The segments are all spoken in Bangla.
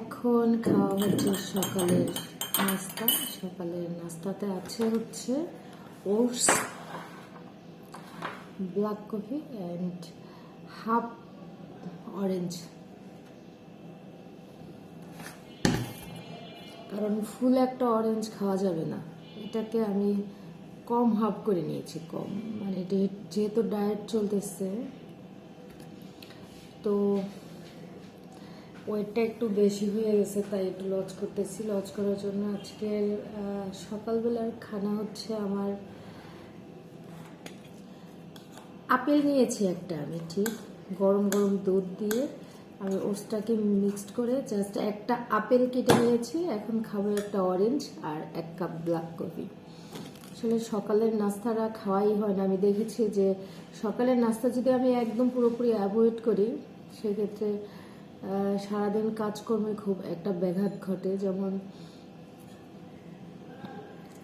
এখন খাওয়া হচ্ছে সকালের নাস্তা। সকালের নাস্তাতে আছে হচ্ছে oats, black coffee and half orange. কারণ ফুল একটা অরেঞ্জ খাওয়া যাবে না। এটাকে আমি কম হাফ করে নিয়েছি, কম। মানে যেহেতু ডায়েট চলতেছে, তো ওয়েটটা একটু বেশি হয়ে গেছে, তাই একটু লজ করতেছি। লজ করার জন্য আজকের সকালবেলার খানা হচ্ছে আমার আপেল নিয়েছি একটা আমি ঠিক। গরম গরম দুধ দিয়ে আমি ওটসটাকে মিক্সড করে জাস্ট একটা আপেল কেটে নিয়েছি। এখন খাব একটা অরেঞ্জ আর এক কাপ ব্ল্যাক কফি। আসলে সকালের নাস্তাটা খাওয়াই হয় না। আমি দেখেছি যে সকালের নাস্তা যদি আমি একদম পুরোপুরি অ্যাভয়েড করি, সেক্ষেত্রে সারাদিন কাজকর্মে খুব একটা ব্যাঘাত ঘটে, যেমন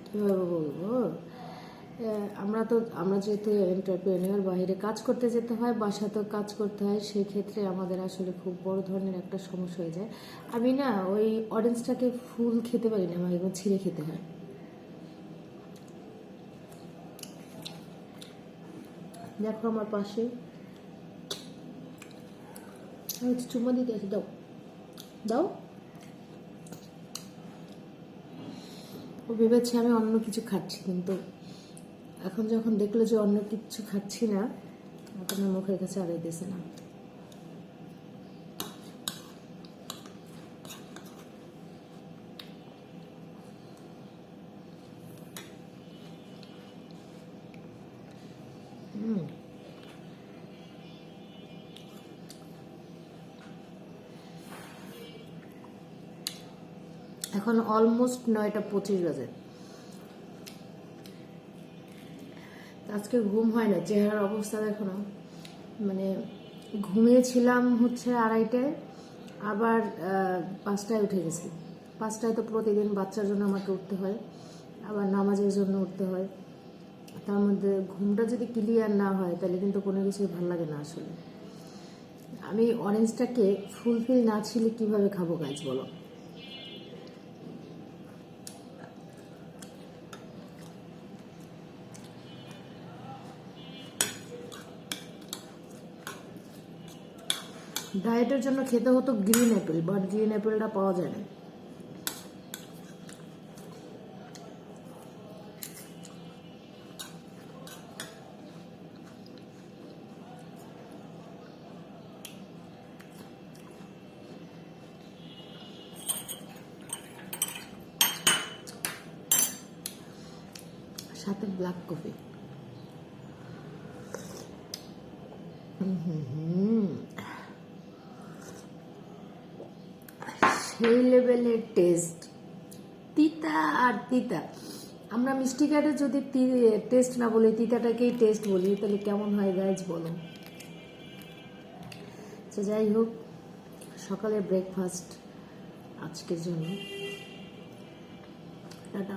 কীভাবে বলব? আমরা তো, আমরা যেহেতু এন্টারপ্রেনিয়ার বাইরে কাজ করতে যেতে হয়, বাসাতেও কাজ করতে হয় সেই ক্ষেত্রে আমাদের আসলে খুব বড় ধরনের একটা সমস্যা হয়ে যায়। আমি না ওই অরেঞ্জটাকে ফুল খেতে পারি না, আমার ছিঁড়ে খেতে হয়। দেখো আমার পাশে। চুম্মা দিতে আছি দাও। দাও। ও ভেবেছে আমি অন্য কিছু খাচ্ছি, কিন্তু এখন যখন দেখল যে অন্য কিছু খাচ্ছি না এখন মুখের কাছে আড়াই দিয়েছে না। হুম। এখন অলমোস্ট নয়টা পঁচিশ বাজে। আজকে ঘুম হয় না, চেহারার অবস্থা দেখো না। মানে ঘুমিয়েছিলাম হচ্ছে আড়াইটায়, আবার পাঁচটায় উঠে গেছি। পাঁচটায় তো প্রতিদিন বাচ্চার জন্য আমাকে উঠতে হয়, আবার নামাজের জন্য উঠতে হয়। তার মধ্যে ঘুমটা যদি ক্লিয়ার না হয়, তাহলে কিন্তু কোনো কিছুই ভালো লাগে না আসলে। আমি অরেঞ্জটাকে ফুলফিল না ছিলে কীভাবে খাব গাছ বলো? ডায়েটের জন্য খেতে হতো গ্রিন অ্যাপেল বাট গ্রিন অ্যাপেলটা পাওয়া যায় না সাথে ব্ল্যাক কফি সেই লেভেলের টেস্ট তিতা আর তিতা। আমরা মিষ্টি কাঠে যদি টেস্ট না বলি, তিতাটাকেই টেস্ট বলি, তাহলে কেমন হয় গাইজ বলো? তো যাই হোক সকালে ব্রেকফাস্ট আজকের জন্য। টাটা।